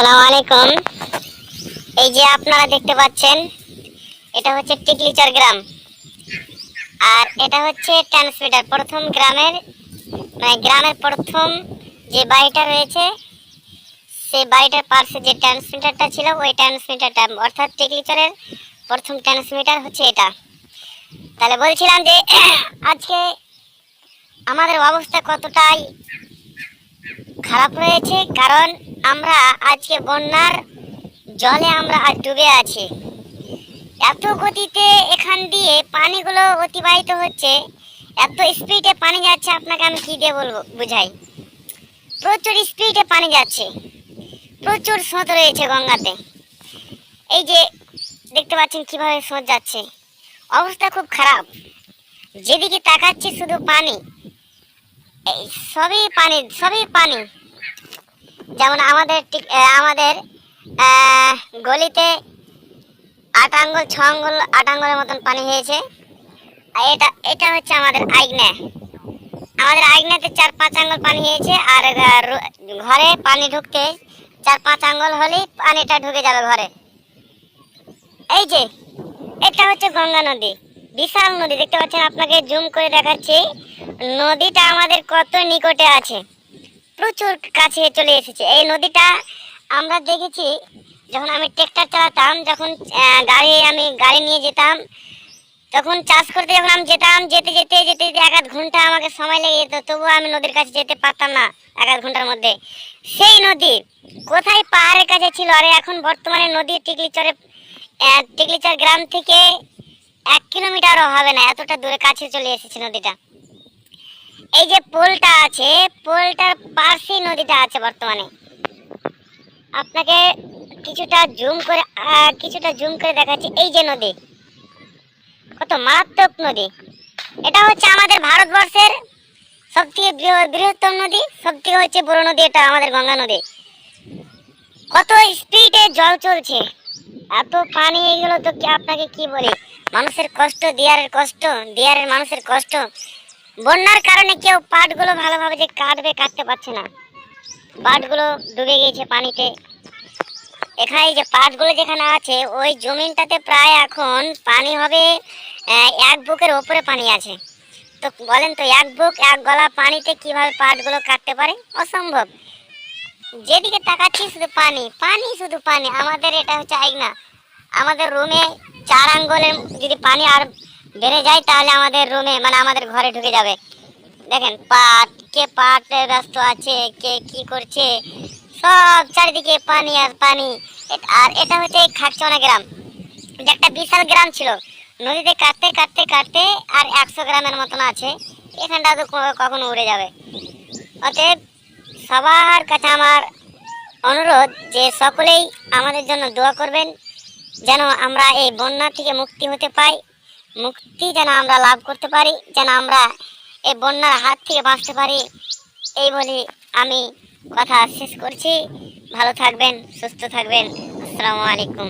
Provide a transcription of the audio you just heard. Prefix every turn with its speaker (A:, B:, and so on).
A: আসসালামু আলাইকুম এই যে আপনারা দেখতে পাচ্ছেন, এটা হচ্ছে টিকলিচর গ্রাম। আর এটা হচ্ছে ট্রান্সমিটার, প্রথম গ্রামের মানে গ্রামের প্রথম যে বাড়িটা রয়েছে, সেই বাড়িটার পাশে যে ট্রান্সমিটারটা ছিল, ওই ট্রান্সমিটারটা, অর্থাৎ টিকলিচরের প্রথম ট্রান্সমিটার হচ্ছে এটা। তাহলে বলছিলাম যে, আজকে আমাদের অবস্থা কতটাই খারাপ রয়েছে কারণ আমরা আজকে বন্যার জলে আমরা আজ ডুবে আছি। এত গতিতে এখান দিয়ে পানিগুলো অতিবাহিত হচ্ছে, এত স্পিডে পানি যাচ্ছে, আপনাকে আমি কী দিয়ে বলব? বুঝাই। প্রচুর স্পিডে পানি যাচ্ছে। প্রচুর স্রোত রয়েছে গঙ্গাতে। এই যে দেখতে পাচ্ছেন কীভাবে স্রোত যাচ্ছে। অবস্থা খুব খারাপ। যেদিকে তাকাচ্ছে শুধু পানি। এই সবই পানি সবই পানি। যেমন আমাদের আমাদের গলিতে আট আঙ্গুল, ছ আঙ্গুল, আট আঙ্গুলের মতন পানি হয়েছে। আর এটা এটা হচ্ছে আমাদের আইগনা। আমাদের আইগনাতে চার পাঁচ আঙ্গুল পানি হয়েছে, আর ঘরে পানি ঢুকতে চার পাঁচ আঙ্গুল হলেই পানিটা ঢুকে যাবে ঘরে। এই যে, এটা হচ্ছে গঙ্গা নদী, বিশাল নদী। দেখতে পাচ্ছেন, আপনাকে জুম করে দেখাচ্ছি। নদীটা আমাদের কত নিকটে আছে। প্রচুর কাছে চলে এসেছে। এই নদীটা আমরা দেখেছি যখন আমি ট্রেক্টর চালাতাম, যখন গাড়ি আমি গাড়ি নিয়ে যেতাম, তখন চাষ করতে যখন আমি যেতাম, যেতে যেতে যেতে যেতে এক আধ ঘণ্টা আমাকে সময় লেগে যেত, তবুও আমি নদীর কাছে যেতে পারতাম না এক আধ ঘণ্টার মধ্যে। সেই নদী কোথায় পাহাড়ের কাছে ছিল? আর, এখন বর্তমানে নদী টিকলিচরে টিকলিচর গ্রাম থেকে এক কিলোমিটারও হবে না, এতটা দূরে কাছে চলে এসেছে নদীটা। এই যে পোলটা আছে, পোলটার পাশেই নদীটা আছে বর্তমানে। আপনাকে কিছুটা জুম করে কিছুটা জুম করে দেখাচ্ছি। এই যে নদী, কত মারাত্মক নদী। এটা হচ্ছে আমাদের ভারতবর্ষের সব থেকে বৃহত্তম নদী সব থেকে হচ্ছে বড় নদী, এটা আমাদের গঙ্গা নদী। কত স্পিডে জল চলছে, এত পানি এগুলো তো কি আপনাকে কি বলি? মানুষের কষ্ট, দিয়ারের কষ্ট, দিয়ারের মানুষের কষ্ট। বন্যার কারণে কেউ পাটগুলো ভালোভাবে যে কাটবে, কাটতে পারছে না। পাটগুলো ডুবে গিয়েছে পানিতে। এখানে যে পাটগুলো যেখানে আছে, ওই জমিনটাতে প্রায় এখন পানি হবে এক বুকের ওপরে পানি আছে। তো বলেন তো, এক বুক, এক গলা পানিতে কীভাবে পাটগুলো কাটতে পারে? অসম্ভব। যেদিকে তাকাচ্ছি শুধু পানি পানি শুধু পানি। আমাদের এটা হচ্ছে আইগনা। আমাদের রুমে চার আঙ্গুলের যদি পানি আর বেড়ে যায় তাহলে আমাদের রুমে মানে আমাদের ঘরে ঢুকে যাবে। দেখেন, পাট, কে পাটে ব্যস্ত আছে, কে কি করছে, সব চারিদিকে পানি আর পানি। আর এটা হচ্ছে খাটচনা গ্রাম। এটা একটা বিশাল গ্রাম ছিল। নদীতে কাটতে কাটতে কাটতে আর একশো গ্রামের মতন আছে। এখানটা তো কখনো উড়ে যাবে। অতএব সবার কাছে আমার অনুরোধ যে সকলেই আমাদের জন্য দোয়া করবেন, যেন আমরা এই বন্যা থেকে মুক্তি হতে পাই। মুক্তি যেন আমরা লাভ করতে পারি, যেন আমরা এই বন্যার হাত থেকে বাঁচতে পারি। এই বলে আমি কথা শেষ করছি। ভালো থাকবেন, সুস্থ থাকবেন। আসসালামু আলাইকুম।